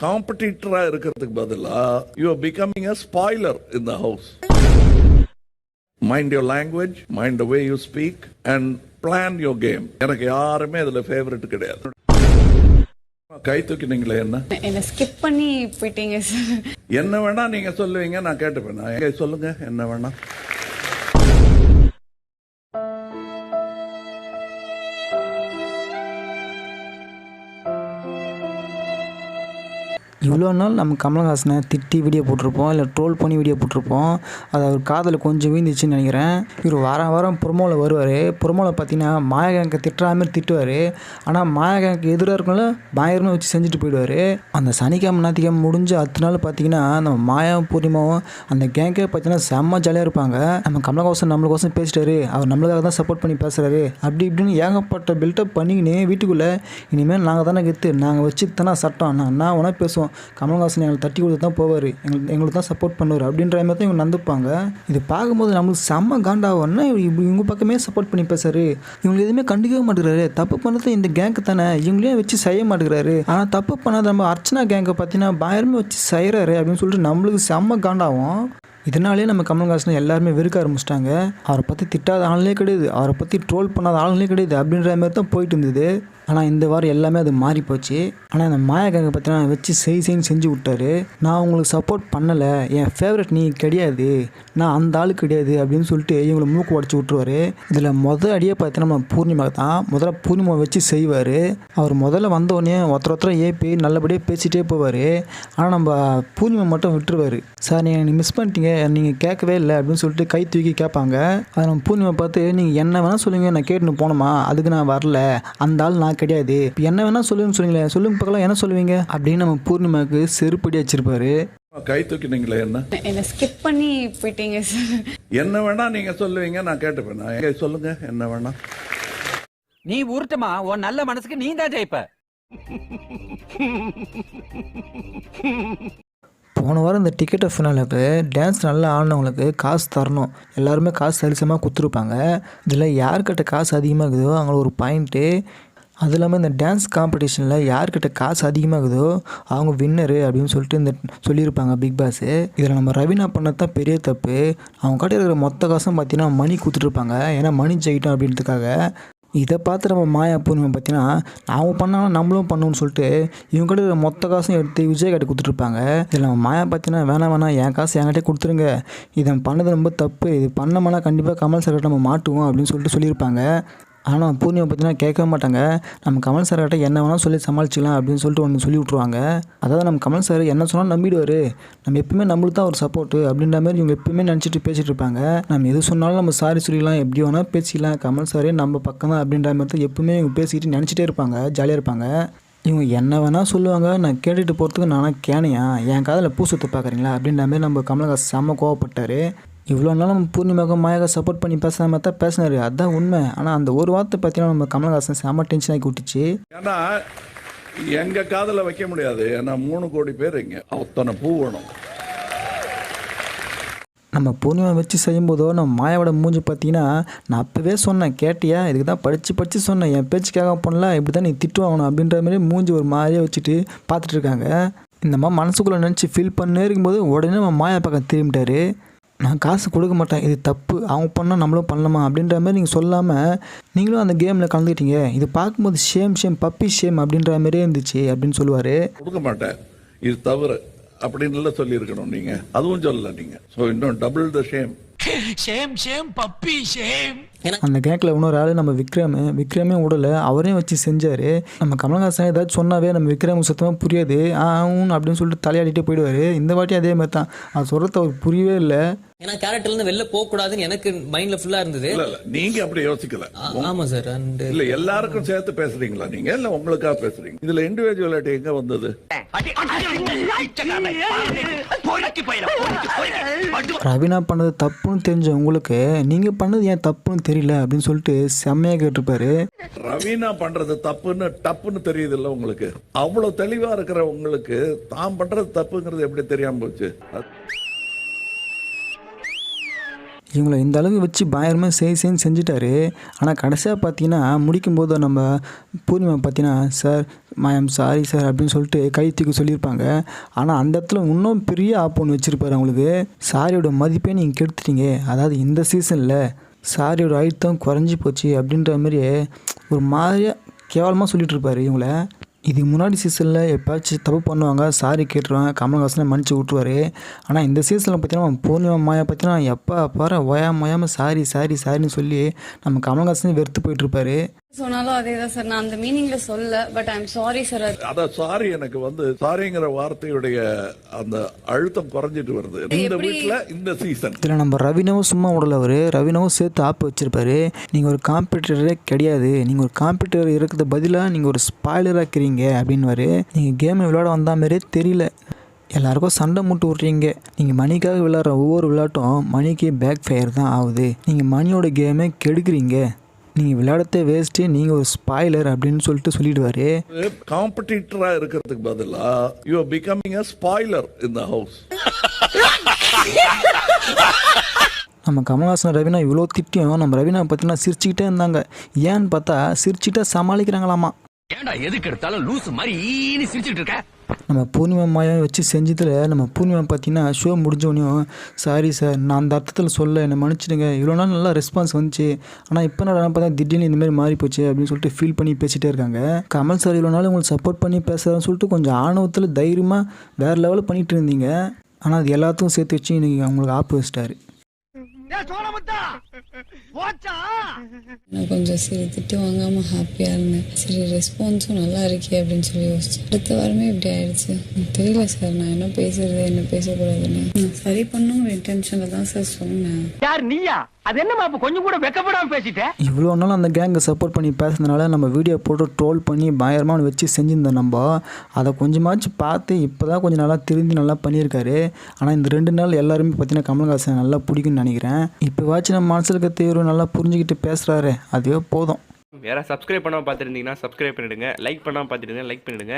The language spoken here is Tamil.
காம்படிட்டரா இருக்கிறதுக்கு பதிலா you are becoming a spoiler in the house mind your language mind way you speak and plan your game எனக்கு யாருமே இதுல ஃபேவரட் கிடையாது. கை தூக்கினீங்களே என்ன? என்ன ஸ்கிப் பண்ணி போயிட்டீங்க சார் என்ன வேணா நீங்க சொல்லுவீங்க நான் கேட்டுப்பேன். சொல்லுங்க என்ன வேணா. இவ்வளோ நாள் நம்ம கமலஹாசனை திட்டி வீடியோ போட்டிருப்போம் இல்லை ட்ரோல் பண்ணி வீடியோ போட்டிருப்போம். அது அவர் காதில் கொஞ்சம் வீழ்ந்துச்சுன்னு நினைக்கிறேன். இவர் வாரம் வாரம் புறமோவில் வருவார். புறமோவில் பார்த்தீங்கன்னா மாயகங்க திட்டுற மாதிரி திட்டுவார். ஆனால் மாயகங்க எதிராக இருக்கனால பயங்கரமாக வச்சு செஞ்சுட்டு போயிடுவார். அந்த சனிக்கிழமை ஞாயிற்றுக்கிழமை முடிஞ்சு அத்தனை நாள் பார்த்தீங்கன்னா நம்ம மாயா பூர்ணிமாவும் அந்த கேங்கே பார்த்தீங்கன்னா செம்ம ஜாலியாக இருப்பாங்க. நம்ம கமலஹாசன் நம்மளுக்கோசம் பேசிட்டாரு. அவர் நம்மளுக்காக தான் சப்போர்ட் பண்ணி பேசுகிறாரு அப்படி இப்படின்னு ஏகப்பட்ட பில்டப் பண்ணிக்கினே வீட்டுக்குள்ளே இனிமேல் நாங்கள் தானே கெத்து நாங்கள் வச்சு தானே சட்டம். நான் என்ன வேணால் பேசுவோம். கமல்ஹாசன் எங்களை தட்டி கொடுத்து தான் போவார். எங்களுக்கு எங்களுக்கு தான் சப்போர்ட் பண்ணுவார். அப்படின்ற மாதிரி தான் இவங்க நடந்துப்பாங்க இது பார்க்கும்போது நம்மளுக்கு செம்ம காண்டாகும்னா இப்படி இவங்க பக்கமே சப்போர்ட் பண்ணி பேசாரு. இவங்க எதுவுமே கண்டுக்கவே மாட்டேங்கிறாரு. தப்பு பண்ணது இந்த கேங்க்கு தானே. இவங்களையும் வச்சு செய்ய மாட்டேங்கிறாரு. ஆனால் தப்பு பண்ணாத நம்ம அர்ச்சனா கேங்கை பார்த்தீங்கன்னா பயங்கரமே வச்சு செய்கிறாரு அப்படின்னு சொல்லிட்டு நம்மளுக்கு செம்ம காண்டாகும் இதனாலே நம்ம கமல்ஹாசனை எல்லாருமே வெறுக்க ஆரம்பிச்சிட்டாங்க. அவரை பற்றி திட்டாத ஆளுங்களே கிடையாது. அவரை பற்றி ட்ரோல் பண்ணாத ஆளுங்களே கிடையாது. அப்படின்ற மாதிரி தான் போயிட்டு இருந்தது. ஆனால் இந்த வாரம் எல்லாமே அது மாறி போச்சு. ஆனால் இந்த மாயக்காங்க பார்த்தீங்கன்னா வச்சு செய் செய்ன்னு செஞ்சு விட்டாரு. நான் உங்களுக்கு சப்போர்ட் பண்ணலை. என் ஃபேவரட் நீ கிடையாது. நான் அந்த ஆளு கிடையாது அப்படின்னு சொல்லிட்டு இவங்களை மூக்கு உடச்சி விட்ருவாரு இதில் முதல் அடியே பார்த்தீங்கன்னா நம்ம பூர்ணிமா தான். முதல்ல பூர்ணிமா வச்சு செய்வார். அவர் முதல்ல வந்தோடனே ஒருத்தர் ஒருத்தர் ஏப்பி நல்லபடியாக பேசிகிட்டே போவார். ஆனால் நம்ம பூர்ணிமா மட்டும் விட்டுருவார். சார் நீங்கள் நீங்கள் மிஸ் பண்ணிட்டீங்க. நீங்கள் கேட்கவே இல்லை அப்படின்னு சொல்லிட்டு கை தூக்கி கேட்பாங்க. அதை நம்ம பூர்ணிமா பார்த்து நீங்கள் என்ன வேணால் சொல்லுங்க. நான் கேட்டுன்னு போனோமா அதுக்கு நான் வரல. அந்த ஆள் நான் கிடையாது. இப்போ என்ன வேணால் சொல்லுங்கன்னு சொன்னீங்களே சொல்லுங்க பார்க்கலாம் என்ன சொல்லுவீங்க? அப்படின்னு நம்ம பூர்ணிமாவுக்கு செருப்படி வச்சிருப்பாரு. கை தூக்கினீங்களே என்ன? என்ன ஸ்கிப் பண்ணி போயிட்டீங்க சார் என்ன வேணா நீங்க சொல்லுவீங்க நான் கேட்டுப்பேன். நான் சொல்லுங்க என்ன வேணா. நீ உருட்டுமா உன் நல்ல மனசுக்கு நீ தான் ஜெயிப்ப. போன வாரம் இந்த டிக்கெட் ஃபினாலுக்கு டான்ஸ் நல்லா ஆடினவங்களுக்கு காசு தரணும். எல்லாருமே காசு சரிசமாக கொடுத்துருப்பாங்க. இதில் யார்கிட்ட காசு அதிகமாக இருக்குதோ அவங்களுக்கு ஒரு பாயிண்ட்டு அது இல்லாமல் இந்த டான்ஸ் காம்படிஷனில் யார்கிட்ட காசு அதிகமாகுதோ அவங்க வின்னரு அப்படின்னு சொல்லிட்டு இந்த சொல்லியிருப்பாங்க பிக் பாஸு இதில் நம்ம ரவீனா பண்ணது தான் பெரிய தப்பு. அவங்க கிட்ட இருக்கிற மொத்த காசும் பார்த்தீங்கன்னா மணி கொடுத்துட்ருப்பாங்க ஏன்னா மணி ஜெயிட்டோம் அப்படின்றதுக்காக. இதை பார்த்து நம்ம மாயா பூர்ணிமா பார்த்தீங்கன்னா அவங்க பண்ணாலும் நம்மளும் பண்ணணும்னு சொல்லிட்டு இவங்க கிட்ட இருக்கிற மொத்த காசும் எடுத்து விஜய் கிட்ட கொடுத்துட்ருப்பாங்க இதில் நம்ம மாயா பார்த்தீங்கன்னா வேணாம் வேணாம் என் காசு என்கிட்டே கொடுத்துருங்க. இதை பண்ணது ரொம்ப தப்பு. இது பண்ணோம்னா கண்டிப்பாக கமல் சார்கிட்ட நம்ம மாட்டுவோம் அப்படின்னு சொல்லிட்டு சொல்லியிருப்பாங்க. ஆனால் பூர்ணிமா பார்த்தீங்கன்னா கேட்கவே மாட்டாங்க. நம்ம கமல் சார்கிட்ட என்ன வேணால் சொல்லி சமாளிச்சிக்கலாம் அப்படின்னு சொல்லிட்டு ஒன்று சொல்லி விட்ருவாங்க அதாவது நம்ம கமல் சார் என்ன சொன்னாலும் நம்பிடுவார். நம்ம எப்பவுமே நம்மளுக்கு தான் ஒரு சப்போர்ட்டு அப்படின்ற மாதிரி இவங்க எப்பவுமே நினச்சிட்டு பேசிகிட்டு இருப்பாங்க. நம்ம எது சொன்னாலும் நம்ம சாரி சொல்லிடலாம். எப்படி வேணால் பேசிக்கலாம் கமல் சாரே நம்ம பக்கம் தான் அப்படின்ற மாதிரி தான் எப்பவுமே இவங்க பேசிக்கிட்டு நினச்சிட்டே இருப்பாங்க. ஜாலியாக இருப்பாங்க. இவங்க என்ன வேணால் சொல்லுவாங்க. நான் கேட்டுட்டு போகிறதுக்கு நானாக கேனையா? என் காதில் பூ சுத்த பார்க்குறீங்களா அப்படின்ற மாதிரி நம்ம கமலஹாசன் செம்ம கோவப்பட்டார். இவ்வளோ நாள் நம்ம பூர்ணிமாவுக்கு மாயாக சப்போர்ட் பண்ணி மாதிரி தான் பேசினார். அதுதான் உண்மை. ஆனால் அந்த ஒரு வார்த்தை பார்த்தீங்கன்னா நம்ம கமலஹாசன் செம்ம டென்ஷன் ஆக்கி விட்டுச்சு. ஏன்னா எங்க காதுல வைக்க முடியாது. ஏன்னா மூணு கோடி பேர் இங்க. அத்தனை பூ வேணும். நம்ம பூர்ணிமா வச்சு செய்யும்போதோ நம்ம மாயாவோட மூஞ்சி பார்த்தீங்கன்னா நான் அப்போவே சொன்னேன் கேட்டியா? இதுக்கு தான் படித்து படித்து சொன்னேன். என் பேச்சுக்காக பண்ணல இப்படி தான் நீ திட்டுவாங்கணும் அப்படின்ற மாதிரி மூஞ்சி ஒரு மாதிரியே வச்சுட்டு பார்த்துட்டு இருக்காங்க. இந்த மாதிரி மனசுக்குள்ளே நினச்சி ஃபீல் பண்ணே இருக்கும்போது உடனே நம்ம மாயா பக்கம் திரும்பிட்டாரு. நான் காசு கொடுக்க மாட்டேன் இது தப்பு அவங்க பண்ணால் நம்மளும் பண்ணலாமா அப்படின்ற மாதிரி நீங்கள் சொல்லாமல் நீங்களும் அந்த கேமில் கலந்துக்கிட்டீங்க. இது பார்க்கும்போது ஷேம் ஷேம் பப்பி ஷேம் அப்படின்ற மாதிரியே இருந்துச்சு அப்படின்னு சொல்லுவார். கொடுக்க மாட்டேன் இது தவறு அப்படின்னு சொல்லியிருக்கணும் நீங்க. அதுவும் சொல்லல நீங்க. ஸோ இன்னும் double the shame shame shame puppy shame அந்த கேங்கில் இன்னொரு ஆள் நம்ம விக்ரம் விக்ரமே விடல அவரையும் வச்சு செஞ்சார். நம்ம கமல்ஹாசன் ஏதாச்சும் சொன்னாவே நம்ம விக்ரம் சுத்தமாக புரியாது. ஆ ஊன் அப்படின்னு சொல்லிட்டு தலையாடிட்டே போயிடுவார். இந்த வாட்டி அதே மாதிரி தான். அது சொல்கிறது அவருக்கு புரியவே இல்லை. ஏன்னா கேரக்டர்ல இருந்து வெளில போக கூடாதுன்னு எனக்கு மைண்ட்ல ஃபுல்லா இருந்தது. இல்ல இல்ல. நீங்க அப்படி யோசிக்கல. ஆமா சார் அண்ட் இல்ல எல்லாருக்கும் சேர்த்து பேசுறீங்களா நீங்க? இல்ல உங்களுக்கா பேசுறீங்க? இதுல இண்டிவிஜுவலிட்டி எங்க வந்தது? ரவினா பண்ணது தப்புன்னு தெரிஞ்ச உங்களுக்கு நீங்கள் பண்ணது ஏன் தப்புன்னு தெரியல அப்படின்னு சொல்லிட்டு செம்மையாக கேட்டிருப்பாரு. ரவீனா பண்றது தப்புன்னு டப்புன்னு தெரியுது இல்ல உங்களுக்கு. அவ்வளவு தெளிவா இருக்கிற உங்களுக்கு தான் பண்றது தப்புங்கிறது எப்படி தெரியாம போச்சு? இவங்களை இந்த அளவுக்கு வச்சு பயங்கரமாக செய் செய்ன்னு செஞ்சுட்டாரு. ஆனால் கடைசியாக பார்த்தீங்கன்னா முடிக்கும்போது நம்ம பூர்ணிமா பார்த்தீங்கன்னா sir I am sorry sir அப்படின்னு சொல்லிட்டு கை தூக்கி சொல்லியிருப்பாங்க. ஆனால் அந்த இடத்துல இன்னும் பெரிய ஆப் ஒன்று வச்சுருப்பாரு அவங்களுக்கு. சாரியோட மதிப்பே நீங்கள் கெடுத்துட்டீங்க. அதாவது இந்த சீசனில் சாரியோட அழுத்தம் குறைஞ்சி போச்சு அப்படின்ற மாதிரி ஒரு மாதிரியாக கேவலமாக சொல்லிகிட்டு இருப்பார் இவங்கள. இதுக்கு முன்னாடி சீசனில் எப்போயாச்சும் தப்பு பண்ணுவாங்க சாரி கேட்டுருவாங்க கமல்ஹாசனை மன்னிச்சு விட்ருவாரு ஆனால் இந்த சீசனில் பார்த்தீங்கன்னா பூர்ணிமா மாயா பார்த்தீங்கன்னா எப்போ பாரு ஓயாம ஓயாமல் சாரி சாரி சாரின்னு சொல்லி நம்ம கமல்ஹாசனே வெறுத்து போயிட்டுருப்பாரு. சொன்னாலும் அதே தான் சார். நான் அந்த மீனிங்ல சொல்ல but I am sorry sir அத சாரி எனக்கு வந்து சாரிங்கிற வார்த்தையுடைய அந்த அழுத்தம் குறைஞ்சிட்டு வருது. இந்த வீட்டுல இந்த சீசன் இதில் நம்ம ரவினவும் சும்மா விடல அவர். ரவினவும் சேர்த்து ஆப் வச்சுருப்பாரு. நீங்கள் ஒரு காம்படிட்டரே கிடையாது. நீங்கள் ஒரு காம்படிட்டர் இருக்கிறது பதிலாக நீங்கள் ஒரு ஸ்பாய்லராக இருக்கிறீங்க அப்படின்வாரு நீங்கள் கேமை விளையாட வந்த மாதிரியே தெரியல. எல்லாருக்கும் சண்டை மூட்டு விட்றீங்க. நீங்கள் மணிக்காக விளையாடுற ஒவ்வொரு விளையாட்டும் மணிக்கு பேக் ஃபயர் தான் ஆகுது. நீங்கள் மணியோட கேமை கெடுக்குறீங்க. நீங்கள் விளையாடத்தே வேஸ்ட்டு நீங்கள் ஒரு ஸ்பாய்லர் அப்படின்னு சொல்லிட்டு சொல்லிடுவாரு. காம்படிட்டரா இருக்கிறதுக்கு பதிலா you are becoming a spoiler in the house நம்ம கமல்ஹாசன் ரவினா இவ்வளோ திட்டியும் நம்ம ரவினா பார்த்தீங்கன்னா சிரிச்சுக்கிட்டே இருந்தாங்க. ஏன்னு பார்த்தா சிரிச்சுக்கிட்டே சமாளிக்கிறாங்களாமா. ஏன்டா எதுக்கு எடுத்தாலும் லூஸ் மாதிரி சிரிச்சிட்டு இருக்க? நம்ம பூர்ணிமா மாயம் வச்சு செஞ்சதில் நம்ம பூர்ணிமா பார்த்தீங்கன்னா ஷோ முடிஞ்சோடனையும் சாரி சார் நான் அந்த அர்த்தத்தில் சொல்ல என்னை மன்னிச்சிடுங்க. இவ்வளோ நாள் நல்லா ரெஸ்பான்ஸ் வந்துச்சு. ஆனால் இப்போ நான் பார்த்தா திடீர்னு இந்த மாதிரி மாறி போச்சு அப்படின்னு சொல்லிட்டு ஃபீல் பண்ணி பேசிகிட்டே இருக்காங்க. கமல் சார் இவ்வளோ நாள் உங்களுக்கு சப்போர்ட் பண்ணி பேசுகிறேன்னு சொல்லிட்டு கொஞ்சம் ஆணவத்தில் தைரியமாக வேறு லெவலில் பண்ணிகிட்டு இருந்தீங்க. ஆனால் அது எல்லாத்தையும் சேர்த்து வச்சு இன்றைக்கி அவங்களுக்கு ஆப்பு வச்சிட்டாரு. நான் கொஞ்சம் சரி திட்டு வாங்காம ஹாப்பியா இருந்தேன். சரி ரெஸ்பான்ஸும் நல்லா இருக்கே அப்படின்னு சொல்லி யோசிச்சேன். அடுத்த வாரமே இப்படி ஆயிடுச்சு. தெரியல சார் நான் என்ன பேசுறது என்ன பேசக்கூடாதுன்னு. நான் சரி பண்ணுங்கிற இன்டென்ஷன்ல தான் சார் சொன்னேன். யார் நீயா? அது என்னமா அப்ப கொஞ்சம் கூட வெக்கப்படாம பேசிட்ட? இவ்வளோ நாள் அந்த கேங்கை சப்போர்ட் பண்ணி பேசுனதுனால நம்ம வீடியோ போட்டு ட்ரோல் பண்ணி பயங்கரமாக வச்சு செஞ்சுருந்தோம் நம்ம. அதை கொஞ்சமாச்சும் பார்த்து இப்போ தான் கொஞ்சம் நல்லா திருந்தி நல்லா பண்ணியிருக்காரு. ஆனால் இந்த ரெண்டு நாள் எல்லாருமே பார்த்தீங்கன்னா கமல்ஹாசன் நல்லா பிடிக்கும்னு நினைக்கிறேன். இப்போவாச்சும் நம்ம மனசில் இருக்க தீவிரம் நல்லா புரிஞ்சுக்கிட்டு பேசுகிறாரு அதுவே போதும். வேற சப்ஸ்கிரைப் பண்ணால் பார்த்துருந்தீங்கன்னா சப்ஸ்கிரைப் பண்ணிடுங்க லைக் பண்ணால் பார்த்துருந்தீங்கன்னா லைக் பண்ணிடுங்க.